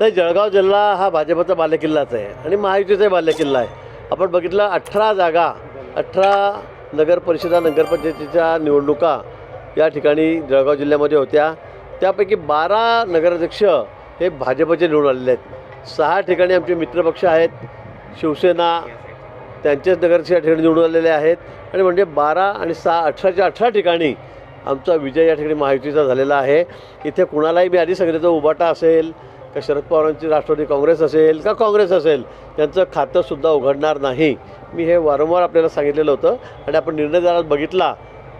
नाही जळगाव जिल्हा हा भाजपचा बालेकिल्लाच आहे आणि महायुतीचाही बालेकिल्ला आहे. आपण बघितलं अठरा जागा अठरा नगर परिषदा नगरपंचायतीच्या निवडणुका या ठिकाणी जळगाव जिल्ह्यामध्ये होत्या. त्यापैकी बारा नगराध्यक्ष हे भाजपचे निवडून आलेले आहेत. सहा ठिकाणी आमचे मित्रपक्ष आहेत. शिवसेना त्यांचेच नगराध्यक्ष या ठिकाणी निवडून आलेले आहेत. आणि म्हणजे बारा आणि सहा अठराच्या अठरा ठिकाणी आमचा विजय या ठिकाणी महायुतीचा झालेला आहे. इथे कुणालाही मी आधी सांगितलं उबाटा असेल का शरद पवारांची राष्ट्रवादी काँग्रेस असेल का काँग्रेस असेल त्यांचं खातंसुद्धा उघडणार नाही. मी हे वारंवार आपल्याला सांगितलेलं होतं आणि आपण निर्णय जरा बघितला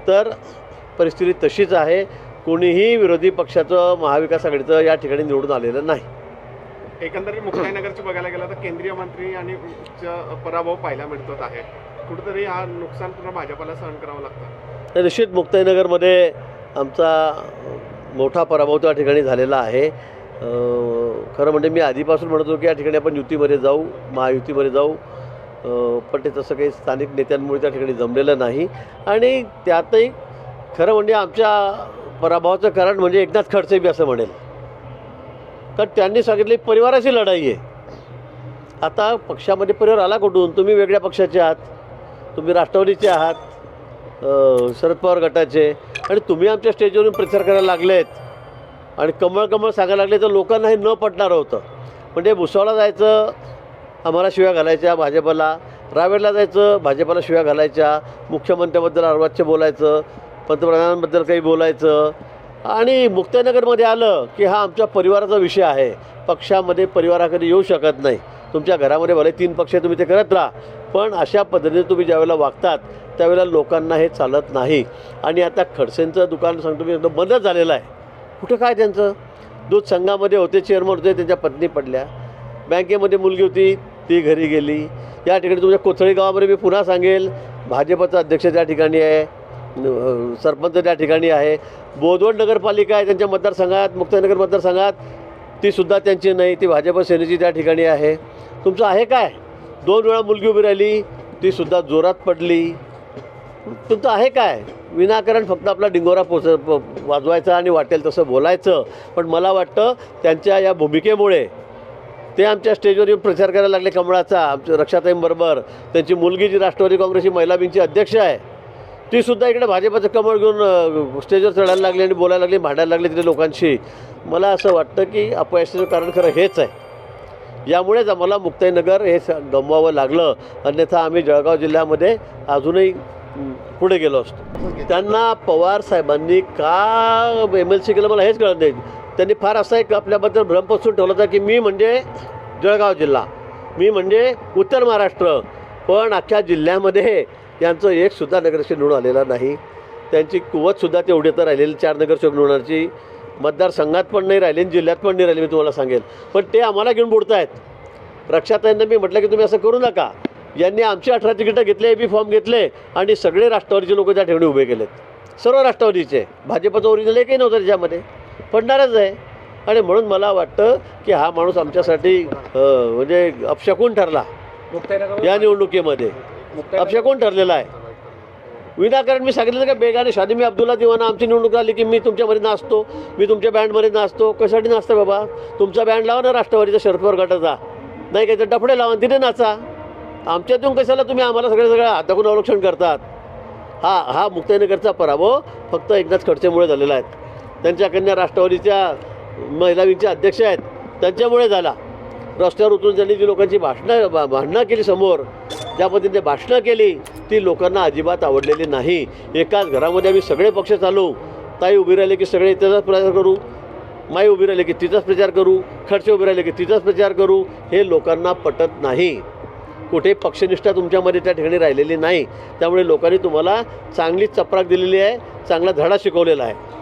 तर परिस्थिती तशीच आहे. कोणीही विरोधी पक्षाचं महाविकास आघाडीचं या ठिकाणी निवडून आलेलं नाही. एकंदरीत मुक्ताईनगरची बघायला गेलं तर केंद्रीय मंत्री आणि पराभव पाहायला मिळत आहे. कुठेतरी हा नुकसान पुन्हा भाजपाला सहन करावं लागतं. निश्चित मुक्ताईनगरमध्ये आमचा मोठा पराभव त्या ठिकाणी झालेला आहे. खरं म्हणजे मी आधीपासून म्हणत होतो की या ठिकाणी आपण युतीमध्ये जाऊ महायुतीमध्ये जाऊ. पण ते तसं काही स्थानिक नेत्यांमुळे त्या ठिकाणी जमलेलं नाही. आणि त्यातही खरं म्हणजे आमच्या पराभवाचं कारण म्हणजे एकनाथ खडसे बी असं म्हणेल. कारण त्यांनी सांगितले परिवाराची लढाई आहे. आता पक्षामध्ये परिवार आला कुठून? तुम्ही वेगळ्या पक्षाचे आहात. तुम्ही राष्ट्रवादीचे आहात. शरद पवार गटाचे. आणि तुम्ही आमच्या स्टेजवरून प्रचार करायला लागले आहेत आणि कमळ कमळ सांगायला लागले तर लोकांना हे न पटणारं होतं. म्हणजे भुसावळला जायचं आम्हाला शिव्या घालायच्या भाजपला. रावेरला जायचं भाजपला शिव्या घालायच्या. मुख्यमंत्र्याबद्दल अर्वाच्य बोलायचं पंतप्रधानांबद्दल काही बोलायचं. आणि मुक्ताईनगरमध्ये आलं की हा आमच्या परिवाराचा विषय आहे. पक्षामध्ये परिवाराकडे येऊ शकत नाही. तुमच्या घरामध्ये भले तीन पक्ष तुम्ही ते करत राहा. पण अशा पद्धतीने तुम्ही ज्यावेळेला वागतात त्यावेळेला लोकांना हे चालत नाही. आणि आता खडसेंचं दुकान सांगतो मी एकदम बंदच झालेलं आहे. कुठं काय त्यांचं? दूध संघामध्ये होते चेअरमन होते त्यांच्या पत्नी पडल्या. बँकेमध्ये मुलगी होती ती घरी गेली. या ठिकाणी तुमच्या कोथळी गावामध्ये मी पुन्हा सांगेल भाजपचा अध्यक्ष त्या ठिकाणी आहे सरपंच त्या ठिकाणी आहे. बोदवड नगरपालिका आहे त्यांच्या मतदारसंघात मुक्ताईनगर मतदारसंघात. ती सुद्धा त्यांची नाही ती भाजप सेनेची त्या ठिकाणी आहे. तुमचं आहे काय? दोन वेळा मुलगी उभी राहिली ती सुद्धा जोरात पडली. तुमचं आहे काय? विनाकारण फक्त आपला डिंगोरा पोच प- वाजवायचा आणि वाटेल तसं बोलायचं. पण मला वाटतं त्यांच्या या भूमिकेमुळे ते आमच्या स्टेजवर येऊन प्रचार करायला लागले कमळाचा आमच्या रक्षाताईंबरोबर. त्यांची मुलगी जी राष्ट्रवादी काँग्रेसची महिला विंगची अध्यक्ष आहे ती सुद्धा इकडे भाजपाचं कमळ घेऊन स्टेजवर चढायला लागली आणि बोलायला लागली भांडायला लागली तिथे लोकांशी. मला असं वाटतं की अपयशाचं कारण खरं हेच आहे. यामुळेच आम्हाला मुक्ताईनगर हे स- गमवावं लागलं. अन्यथा आम्ही जळगाव जिल्ह्यामध्ये अजूनही पुढे गेलो असतो. त्यांना पवार साहेबांनी का एम एल सी केलं मला हेच कळत नाही. त्यांनी फार असा एक आपल्याबद्दल भ्रम पसरून ठेवला होता की मी म्हणजे जळगाव जिल्हा मी म्हणजे उत्तर महाराष्ट्र. पण अख्ख्या जिल्ह्यामध्ये यांचं एक सुद्धा नगरसेवक निवडून आलेला नाही. त्यांची कुवतसुद्धा तेवढी तर राहिलेली चार नगरसेवक निवडण्याची मतदारसंघात पण नाही राहिली आणि जिल्ह्यात पण नाही राहिली मी तुम्हाला सांगेल. पण ते आम्हाला घेऊन बुडत आहेत रक्षाताईंना मी म्हटलं की तुम्ही असं करू नका. यांनी आमची अठरा तिकीटं घेतले ए बी फॉर्म घेतले आणि सगळे राष्ट्रवादीचे लोक त्या ठिकाणी उभे केलेत. सर्व राष्ट्रवादीचे. भाजपचं ओरिजिनल एकही नव्हतं त्याच्यामध्ये. पडणारच आहे. आणि म्हणून मला वाटतं की हा माणूस आमच्यासाठी म्हणजे अपशकून ठरला. या निवडणुकीमध्ये. अपशकून ठरलेला आहे. विनाकारण मी सांगितलं का बेगाने शादी मी अब्दुल्ला दिवाना आमची निवडणूक आली की मी तुमच्यामध्ये नाचतो मी तुमच्या बँडमध्ये नाचतो. कशासाठी नाचतं बाबा? तुमचा बँड लावा ना राष्ट्रवादीचा शरद पवार गटाचा. नाही काही तर डफडे लावा तिथे नाचा. आमच्यातून कशाला तुम्ही आम्हाला सगळे सगळं हाताकून अवलक्षण करतात? हा हा मुक्ताईनगरचा पराभव फक्त एकनाथ खडसेमुळे झालेला आहे. त्यांच्या कन्या राष्ट्रवादीच्या महिला अध्यक्ष आहेत. त्यांच्यामुळे झाला. रस्त्यावर उतरून त्यांनी जी लोकांची भाषणं भांडणं केली समोर ज्या पद्धतीने भाषणं केली ती लोकांना अजिबात आवडलेली नाही. एकाच घरामध्ये आम्ही सगळे पक्ष चालू. ताई उभी राहिले की सगळे त्याचाच प्रचार करू. माई उभी राहिले की तिचाच प्रचार करू. खडसे उभे राहिले की तिचाच प्रचार करू. हे लोकांना पटत नाही. कुठे पक्षनिष्ठा तुमच्यामध्ये त्या ठिकाणी राहिलेली नाही. त्यामुळे लोकांनी तुम्हाला चांगली चपराक दिलेली आहे चांगला धडा शिकवलेला आहे.